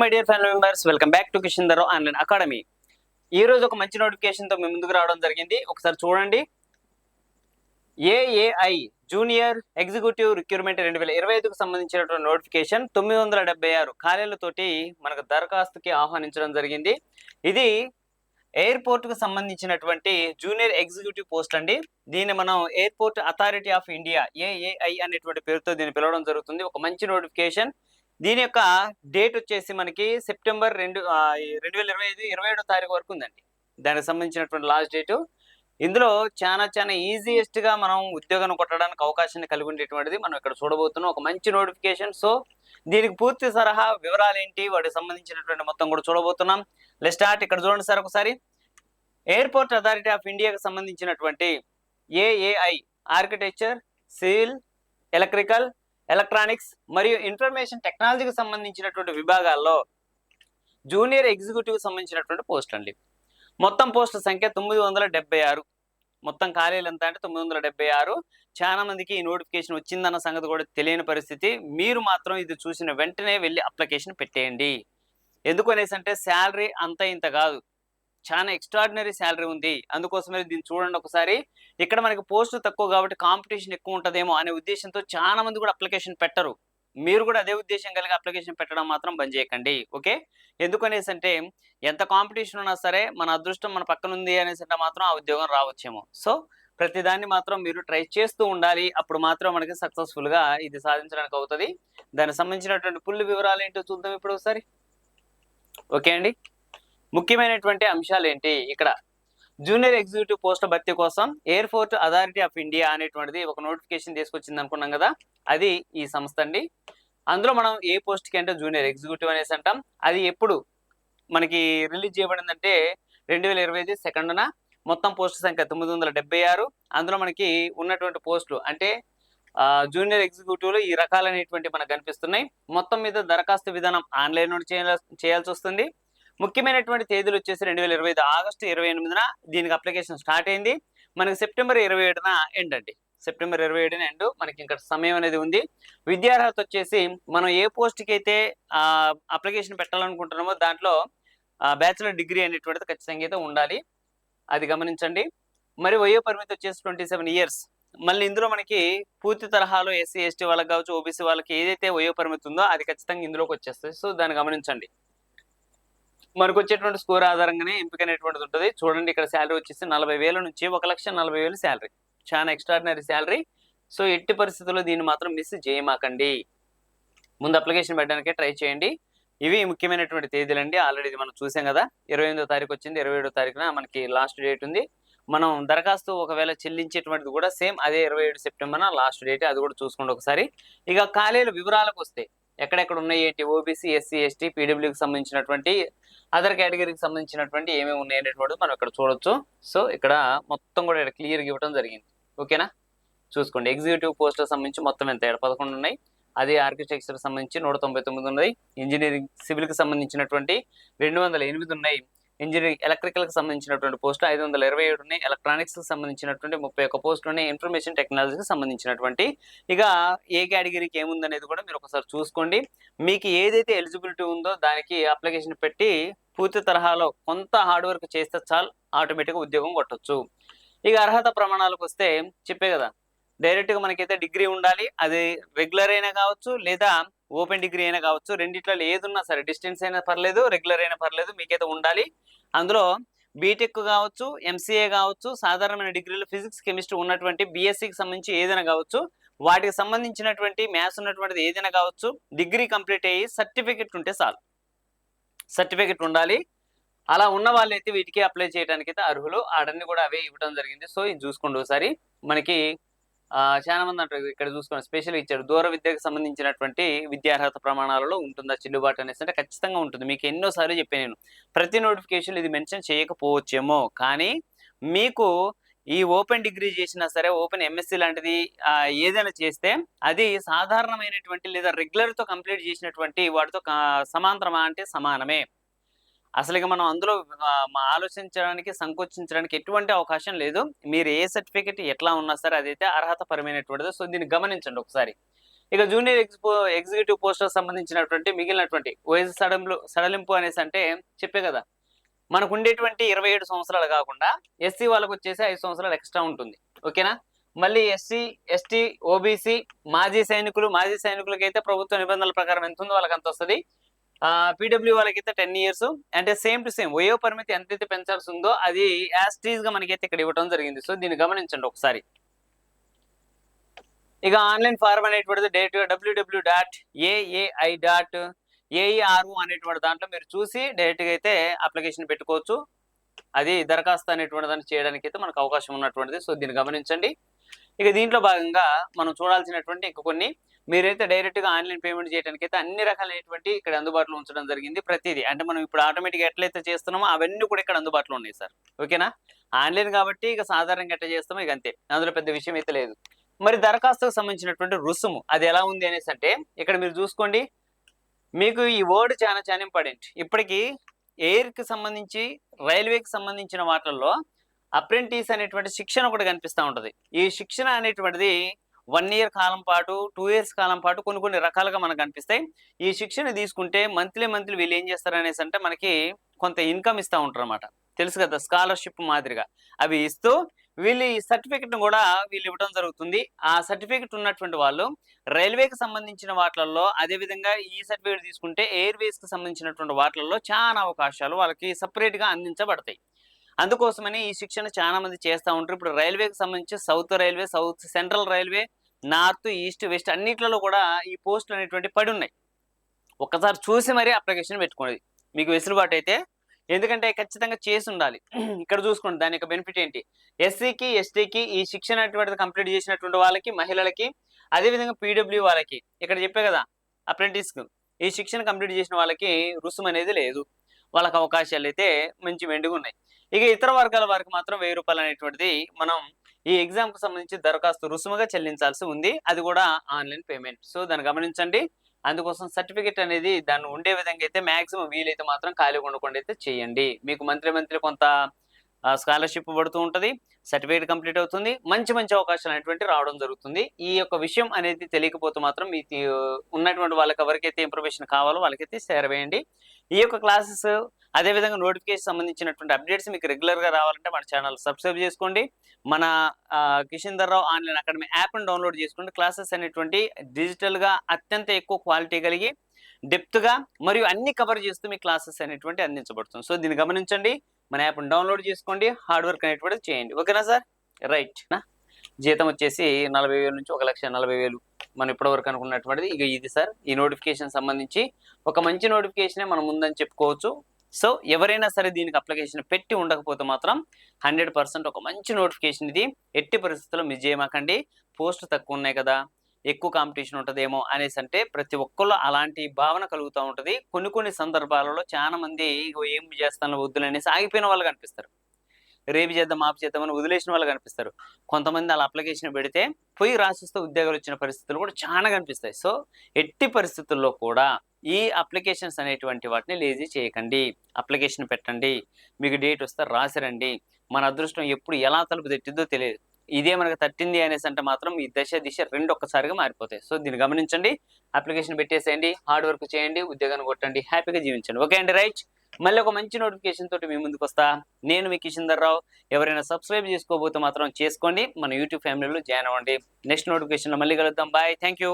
My dear family members welcome back to Kishan దరో online academy ఈ రోజు ఒక మంచి నోటిఫికేషన్తో మీ ముందుకు రావడం జరిగింది. ఒకసారి చూడండి. ఏఏఐ జూనియర్ ఎగ్జిక్యూటివ్ రిక్రూట్మెంట్ రెండు వేల ఇరవై ఐదుకు సంబంధించినటువంటి నోటిఫికేషన్ తొమ్మిది వందల డెబ్బై ఆరు ఖాళీలతోటి మనకు దరఖాస్తుకి ఆహ్వానించడం జరిగింది. ఇది ఎయిర్పోర్ట్కు సంబంధించినటువంటి జూనియర్ ఎగ్జిక్యూటివ్ పోస్ట్ అండి. దీన్ని మనం airport authority of India AAI అనేటువంటి పేరుతో దీన్ని పిలవడం జరుగుతుంది. ఒక మంచి నోటిఫికేషన్ దీని యొక్క డేట్ వచ్చేసి మనకి సెప్టెంబర్ రెండు రెండు వేల ఇరవై ఐదు ఇరవై ఏడో తారీఖు వరకు ఉందండి. దానికి సంబంధించినటువంటి లాస్ట్ డేటు. ఇందులో చాలా చాలా ఈజియెస్ట్గా మనం ఉద్యోగం కొట్టడానికి అవకాశాన్ని కలిగి ఉండేటువంటిది మనం ఇక్కడ చూడబోతున్నాం. ఒక మంచి నోటిఫికేషన్. సో దీనికి పూర్తి సలహా వివరాలు ఏంటి వాటికి సంబంధించినటువంటి మొత్తం కూడా చూడబోతున్నాం. లెట్ స్టార్ట్ ఇక్కడ చూడండి సార్ ఒకసారి. ఎయిర్పోర్ట్ అథారిటీ ఆఫ్ ఇండియాకి సంబంధించినటువంటి AAI architecture civil electrical electronics మరియు ఇన్ఫర్మేషన్ టెక్నాలజీకి సంబంధించినటువంటి విభాగాల్లో జూనియర్ ఎగ్జిక్యూటివ్ సంబంధించినటువంటి పోస్ట్ అండి. మొత్తం పోస్టుల సంఖ్య తొమ్మిది వందల డెబ్బై ఆరు. మొత్తం ఖాళీలు ఎంత అంటే తొమ్మిది వందల డెబ్బై ఆరు. చాలా మందికి ఈ నోటిఫికేషన్ వచ్చిందన్న సంగతి కూడా తెలియని పరిస్థితి. మీరు మాత్రం ఇది చూసిన వెంటనే వెళ్ళి అప్లికేషన్ పెట్టేయండి. ఎందుకు అనేసి అంటే శాలరీ అంత ఇంత కాదు. చాలా ఎక్స్ట్రాడినరీ శాలరీ ఉంది. అందుకోసమే దీన్ని చూడండి ఒకసారి. ఇక్కడ మనకి పోస్ట్ తక్కువ కాబట్టి కాంపిటీషన్ ఎక్కువ ఉంటుందేమో అనే ఉద్దేశంతో చాలా మంది కూడా అప్లికేషన్ పెట్టరు. మీరు కూడా అదే ఉద్దేశం కలిగి అప్లికేషన్ పెట్టడం మాత్రం బంద్ చేయకండి. ఓకే? ఎందుకనేసి అంటే ఎంత కాంపిటీషన్ ఉన్నా సరే మన అదృష్టం మన పక్కన ఉంది అనేసి అంటే మాత్రం ఆ ఉద్యోగం రావచ్చేమో. సో ప్రతిదాన్ని మాత్రం మీరు ట్రై చేస్తూ ఉండాలి. అప్పుడు మాత్రం మనకి సక్సెస్ఫుల్గా ఇది సాధించడానికి అవుతుంది. దానికి సంబంధించినటువంటి ఫుల్ వివరాలు ఏంటో చూద్దాం ఇప్పుడు ఒకసారి. ఓకే అండి? ముఖ్యమైనటువంటి అంశాలు ఏంటి ఇక్కడ జూనియర్ ఎగ్జిక్యూటివ్ పోస్టుల భర్తీ కోసం air force authority of India అనేటువంటిది ఒక నోటిఫికేషన్ తీసుకొచ్చింది అనుకున్నాం కదా అది ఈ సంస్థ అండి. అందులో మనం ఏ పోస్ట్కి అంటే జూనియర్ ఎగ్జిక్యూటివ్ అనేసి అంటాం. అది ఎప్పుడు మనకి రిలీజ్ చేయబడిందంటే రెండు వేల ఇరవై ఐదు సెకండ్న మొత్తం పోస్ట్ సంఖ్య తొమ్మిది వందల డెబ్బై ఆరు. అందులో మనకి ఉన్నటువంటి పోస్టులు అంటే జూనియర్ ఎగ్జిక్యూటివ్లు ఈ రకాలైనటువంటి మనకు కనిపిస్తున్నాయి. మొత్తం మీద దరఖాస్తు విధానం ఆన్లైన్ నుండి చేయాల్సి వస్తుంది. ముఖ్యమైనటువంటి తేదీలు వచ్చేసి రెండు వేల ఇరవై ఐదు ఆగస్టు ఇరవై ఎనిమిదిన దీనికి అప్లికేషన్ స్టార్ట్ అయింది. మనకి సెప్టెంబర్ ఇరవై ఏడున ఎండ్ అండి. సెప్టెంబర్ ఇరవై ఏడున ఎండ్. మనకి ఇంకా సమయం అనేది ఉంది. విద్యార్హత వచ్చేసి మనం ఏ పోస్ట్కి అయితే అప్లికేషన్ పెట్టాలనుకుంటున్నామో దాంట్లో బ్యాచిలర్ డిగ్రీ అనేటువంటిది ఖచ్చితంగా అయితే ఉండాలి. అది గమనించండి. మరి వయో పరిమితి వచ్చేసి ట్వంటీ సెవెన్ ఇయర్స్. మళ్ళీ ఇందులో మనకి పూర్తి తరహాలో ఎస్సీ ఎస్టీ వాళ్ళకి కావచ్చు ఓబీసీ వాళ్ళకి ఏదైతే వయో పరిమితి ఉందో అది ఖచ్చితంగా ఇందులోకి వచ్చేస్తుంది. సో దాన్ని గమనించండి. మనకు వచ్చేటువంటి స్కోర్ ఆధారంగానే ఎంపిక అనేటువంటిది ఉంటుంది. చూడండి ఇక్కడ శాలరీ వచ్చేసి నలభై వేల నుంచి ఒక లక్ష నలభై వేలు శాలరీ. చాలా ఎక్స్ట్రాడినరీ శాలరీ. సో ఎట్టి పరిస్థితుల్లో దీన్ని మాత్రం మిస్ చేయమాకండి. ముందు అప్లికేషన్ పెట్టడానికే ట్రై చేయండి. ఇవి ముఖ్యమైనటువంటి తేదీలండి. ఆల్రెడీ ఇది మనం చూసాం కదా. ఇరవై ఎనిమిదో తారీఖు వచ్చింది. ఇరవై ఏడో తారీఖున మనకి లాస్ట్ డేట్ ఉంది. మనం దరఖాస్తు ఒకవేళ చెల్లించేటువంటిది కూడా సేమ్ అదే ఇరవై ఏడు సెప్టెంబర్ లాస్ట్ డేట్ అది కూడా చూసుకోండి ఒకసారి. ఇక ఖాళీల వివరాలకు వస్తే ఎక్కడెక్కడ ఉన్నాయి ఏంటి? ఓబీసీ ఎస్సీ ఎస్టీ పీడబ్ల్యూకి సంబంధించినటువంటి అదర్ కేటగిరీకి సంబంధించినటువంటి ఏమేమి ఉన్నాయి అనేటువంటి మనం ఇక్కడ చూడొచ్చు. సో ఇక్కడ మొత్తం కూడా ఇక్కడ క్లియర్గా ఇవ్వడం జరిగింది. ఓకేనా చూసుకోండి. ఎగ్జిక్యూటివ్ పోస్ట్ సంబంధించి మొత్తం ఎంత? ఏడు పదకొండు ఉన్నాయి. అదే ఆర్కిటెక్చర్ సంబంధించి నూట తొంభై తొమ్మిది ఉన్నాయి. ఇంజనీరింగ్ సివిల్కి సంబంధించినటువంటి రెండు వందల ఎనిమిది ఉన్నాయి. ఇంజనీరింగ్ ఎలక్ట్రికల్కి సంబంధించినటువంటి పోస్టులు ఐదు వందల ఇరవై ఏడు ఉన్నాయి ఎలక్ట్రానిక్స్కి సంబంధించినటువంటి ముప్పై ఒక్క పోస్టులు ఉన్నాయి ఇన్ఫర్మేషన్ టెక్నాలజీకి సంబంధించినటువంటి. ఇక ఏ కేటగిరీకి ఏముందనేది కూడా మీరు ఒకసారి చూసుకోండి. మీకు ఏదైతే ఎలిజిబిలిటీ ఉందో దానికి అప్లికేషన్ పెట్టి పూర్తి తరహాలో కొంత హార్డ్ వర్క్ చేస్తే చాలు ఆటోమేటిక్గా ఉద్యోగం కొట్టొచ్చు. ఇక అర్హత ప్రమాణాలకు వస్తే చెప్పే కదా డైరెక్ట్గా మనకైతే డిగ్రీ ఉండాలి అది రెగ్యులర్ అయినా కావచ్చు లేదా ఓపెన్ డిగ్రీ అయినా కావచ్చు రెండిట్లో ఏదున్నా సరే డిస్టెన్స్ అయినా పర్లేదు రెగ్యులర్ అయినా పర్లేదు మీకైతే ఉండాలి. అందులో బీటెక్ కావచ్చు ఎంసీఏ కావచ్చు సాధారణమైన డిగ్రీలు ఫిజిక్స్ కెమిస్ట్రీ ఉన్నటువంటి బీఎస్సీకి సంబంధించి ఏదైనా కావచ్చు వాటికి సంబంధించినటువంటి మ్యాథ్స్ ఉన్నటువంటిది ఏదైనా కావచ్చు డిగ్రీ కంప్లీట్ అయ్యి సర్టిఫికెట్ ఉంటే చాలు. సర్టిఫికెట్ ఉండాలి. అలా ఉన్న వాళ్ళైతే వీటికి అప్లై చేయడానికి అయితే అర్హులు. ఆడన్ని కూడా అవే ఇవ్వడం జరిగింది. సో ఇది చూసుకోండి ఒకసారి. మనకి చాలా మంది అంటారు ఇక్కడ చూసుకున్న స్పెషల్ ఇచ్చాడు. దూర విద్యకు సంబంధించినటువంటి విద్యార్హత ప్రమాణాలలో ఉంటుందా చెల్లుబాటు అనేసి అంటే ఖచ్చితంగా ఉంటుంది. మీకు ఎన్నోసార్లు చెప్పాను నేను. ప్రతి నోటిఫికేషన్ ఇది మెన్షన్ చేయకపోవచ్చేమో కానీ మీకు ఈ ఓపెన్ డిగ్రీ చేసినా సరే ఓపెన్ ఎంఎస్సి లాంటిది ఏదైనా చేస్తే అది సాధారణమైనటువంటి లేదా రెగ్యులర్తో కంప్లీట్ చేసినటువంటి వాటితో సమాంతరమా అంటే సమానమే. అసలు ఇక మనం అందులో ఆలోచించడానికి సంకోచించడానికి ఎటువంటి అవకాశం లేదు. మీరు ఏ సర్టిఫికెట్ ఎట్లా ఉన్నా సరే అదైతే అర్హత పరమైనటువంటిది సో దీన్ని గమనించండి ఒకసారి. ఇక జూనియర్ ఎక్స్పో ఎగ్జిక్యూటివ్ పోస్టర్ సంబంధించినటువంటి మిగిలినటువంటి వయసు సడలింపు సడలింపు అనేసి అంటే చెప్పే కదా. మనకు ఉండేటువంటి ఇరవై ఏడు సంవత్సరాలు కాకుండా ఎస్సీ వాళ్ళకి వచ్చేసి ఐదు సంవత్సరాలు ఎక్స్ట్రా ఉంటుంది. ఓకేనా? మళ్ళీ ఎస్సీ ఎస్టీ ఓబీసీ మాజీ సైనికులు మాజీ సైనికులకి అయితే ప్రభుత్వ నిబంధనల ప్రకారం ఎంత ఉందో వాళ్ళకి అంత వస్తుంది పీడబ్ల్యూ వాళ్ళకైతే టెన్ ఇయర్స్ అంటే సేమ్ టు సేమ్ వయో పరిమితి ఎంతైతే పెంచాల్సి ఉందో అది యాస్టీజ్గా మనకైతే ఇక్కడ ఇవ్వడం జరిగింది. సో దీన్ని గమనించండి ఒకసారి. ఇక ఆన్లైన్ ఫార్మ్ అనేటువంటిది డైరెక్ట్గా WWW dot AAI dot AERO అనేటువంటి దాంట్లో మీరు చూసి డైరెక్ట్గా అయితే అప్లికేషన్ పెట్టుకోవచ్చు. అది దరఖాస్తు అనేటువంటి దాన్ని చేయడానికి అయితే మనకు అవకాశం ఉన్నటువంటిది. సో దీన్ని గమనించండి. ఇక దీంట్లో భాగంగా మనం చూడాల్సినటువంటి ఇంక కొన్ని మీరైతే డైరెక్ట్గా ఆన్లైన్ పేమెంట్ చేయడానికి అయితే అన్ని రకాలైనటువంటి ఇక్కడ అందుబాటులో ఉంచడం జరిగింది ప్రతిదీ. అంటే మనం ఇప్పుడు ఆటోమేటిక్గా ఎట్లయితే చేస్తున్నామో అవన్నీ కూడా ఇక్కడ అందుబాటులో ఉన్నాయి సార్. ఓకేనా? ఆన్లైన్ కాబట్టి ఇక సాధారణంగా ఎట్లా చేస్తామో ఇక అంతే. అందులో పెద్ద విషయం అయితే లేదు. మరి దరఖాస్తుకు సంబంధించినటువంటి రుసుము అది ఎలా ఉంది అనేసి అంటే ఇక్కడ మీరు చూసుకోండి. మీకు ఈ వర్డ్ చాలా చాలా ఇంపార్టెంట్. ఇప్పటికీ ఎయిర్కి సంబంధించి రైల్వేకి సంబంధించిన వాటిల్లో అప్రెంటిస్ అనేటువంటి శిక్షణ కూడా కనిపిస్తూ ఉంటుంది. ఈ శిక్షణ అనేటువంటిది వన్ ఇయర్ కాలం పాటు టూ ఇయర్స్ కాలం పాటు కొన్ని కొన్ని రకాలుగా మనకు కనిపిస్తాయి. ఈ శిక్షణ తీసుకుంటే మంత్లీ మంత్లీ వీళ్ళు ఏం చేస్తారు అనేసి అంటే మనకి కొంత ఇన్కమ్ ఇస్తూ ఉంటారు అనమాట తెలుసు కదా స్కాలర్షిప్ మాదిరిగా. అవి ఇస్తూ వీళ్ళు ఈ సర్టిఫికెట్ కూడా వీళ్ళు ఇవ్వడం జరుగుతుంది. ఆ సర్టిఫికెట్ ఉన్నటువంటి వాళ్ళు రైల్వేకి సంబంధించిన వాటిల్లో అదే విధంగా ఈ సర్టిఫికెట్ తీసుకుంటే ఎయిర్వేస్కి సంబంధించినటువంటి వాటిల్లో చాలా అవకాశాలు వాళ్ళకి సపరేట్గా అందించబడతాయి. అందుకోసమని ఈ శిక్షణ చాలా మంది చేస్తూ ఉంటారు. ఇప్పుడు రైల్వేకి సంబంధించి south railway south central railway north east west అన్నిట్లలో కూడా ఈ పోస్టులు అనేటువంటి పడి ఉన్నాయి. ఒక్కసారి చూసి మరీ అప్లికేషన్ పెట్టుకోండి. మీకు వెసులుబాటు అయితే ఎందుకంటే ఖచ్చితంగా చేసి ఉండాలి. ఇక్కడ చూసుకోండి దాని యొక్క బెనిఫిట్ ఏంటి? ఎస్సీకి ఎస్టీకి ఈ శిక్షణ అటువంటిది కంప్లీట్ చేసినటువంటి వాళ్ళకి మహిళలకి అదేవిధంగా పీడబ్ల్యూ వాళ్ళకి ఇక్కడ చెప్పే కదా అప్రెంటిస్కి ఈ శిక్షణ కంప్లీట్ చేసిన వాళ్ళకి రుసుము అనేది లేదు. వాళ్ళకి అవకాశాలు అయితే మంచి మెండుగా ఉన్నాయి ఇక ఇతర వర్గాల వారికి మాత్రం వెయ్యి రూపాయలు అనేటువంటిది మనం ఈ ఎగ్జామ్కు సంబంధించి దరఖాస్తు రుసుముగా చెల్లించాల్సి ఉంది. అది కూడా ఆన్లైన్ పేమెంట్. సో దాన్ని గమనించండి. అందుకోసం సర్టిఫికెట్ అనేది దాన్ని ఉండే విధంగా అయితే మాక్సిమం వీలైతే మాత్రం ఖాళీగా ఉండకుండా అయితే చేయండి. మీకు మంత్లీ మంత్లీ కొంత స్కాలర్షిప్ పడుతూ ఉంటుంది సర్టిఫికేట్ కంప్లీట్ అవుతుంది మంచి మంచి అవకాశాలు అనేటువంటి రావడం జరుగుతుంది. ఈ యొక్క విషయం అనేది తెలియకపోతే మాత్రం మీ ఉన్నటువంటి వాళ్ళకి ఎవరికైతే ఇన్ఫర్మేషన్ కావాలో వాళ్ళకైతే షేర్ వేయండి. ఈ యొక్క క్లాసెస్ అదేవిధంగా నోటిఫికేషన్ సంబంధించినటువంటి అప్డేట్స్ మీకు రెగ్యులర్గా రావాలంటే మన ఛానల్ సబ్స్క్రైబ్ చేసుకోండి. మన ఆ, కిషన్ దర్రావు ఆన్లైన్ అకాడమీ యాప్ని డౌన్లోడ్ చేసుకోండి క్లాసెస్ అనేటువంటి డిజిటల్గా అత్యంత ఎక్కువ క్వాలిటీ కలిగి డెప్త్గా మరియు అన్ని కవర్ చేస్తూ మీ క్లాసెస్ అనేటువంటి అందించబడుతుంది. సో దీన్ని గమనించండి. మన యాప్ని డౌన్లోడ్ చేసుకోండి హార్డ్వర్క్ అనేటువంటి అనేటువంటిది చేయండి. ఓకేనా సార్? రైట్. నా? జీతం వచ్చేసి నలభై వేలు నుంచి ఒక లక్ష నలభై వేలు. మనం ఇప్పటివరకు అనుకున్నటువంటిది. ఇక ఇది సార్. ఈ నోటిఫికేషన్ సంబంధించి ఒక మంచి నోటిఫికేషనే మనం ముందని చెప్పుకోవచ్చు. సో ఎవరైనా సరే దీనికి అప్లికేషన్ పెట్టి ఉండకపోతే మాత్రం హండ్రెడ్ పర్సెంట్ ఒక మంచి నోటిఫికేషన్ ఇది. ఎట్టి పరిస్థితుల్లో మిస్ చేయమాకండి. పోస్ట్ తక్కువ ఉన్నాయి కదా. ఎక్కువ కాంపిటీషన్ ఉంటుందేమో అనేసి అంటే ప్రతి ఒక్కళ్ళు అలాంటి భావన కలుగుతూ ఉంటుంది. కొన్ని కొన్ని సందర్భాలలో చాలా మంది ఏం చేస్తాను వద్దులు అనేసి ఆగిపోయిన వాళ్ళు కనిపిస్తారు. రేపు చేద్దాం ఆపు చేద్దామని వదిలేసిన వాళ్ళు కనిపిస్తారు. కొంతమంది అలా అప్లికేషన్ పెడితే పోయి రాసిస్తే ఉద్యోగాలు వచ్చిన పరిస్థితులు కూడా చాలా కనిపిస్తాయి. సో ఎట్టి పరిస్థితుల్లో కూడా ఈ అప్లికేషన్స్ అనేటువంటి వాటిని లేజీ చేయకండి. అప్లికేషన్ పెట్టండి. మీకు డేట్ వస్తే రాసిరండి. మన అదృష్టం ఎప్పుడు ఎలా తలుపు తెట్టిందో తెలియదు. ఇదే మనకు తట్టింది అనేసి అంటే మాత్రం ఈ దశ దిశ రెండు ఒక్కసారిగా మారిపోతాయి. సో దీన్ని గమనించండి. అప్లికేషన్ పెట్టేసేయండి. హార్డ్ వర్క్ చేయండి. ఉద్యోగాన్ని కొట్టండి. హ్యాపీగా జీవించండి. ఓకే అండి. రైట్. మళ్ళీ ఒక మంచి నోటిఫికేషన్ తోటి మీ ముందుకు వస్తా. నేను మీ కిషన్ రావు. ఎవరైనా సబ్స్క్రైబ్ చేసుకోబోతే మాత్రం చేసుకోండి. మన యూట్యూబ్ ఫ్యామిలీలో జాయిన్ అవ్వండి. నెక్స్ట్ నోటిఫికేషన్లో మళ్ళీ కలుద్దాం. బాయ్. Thank you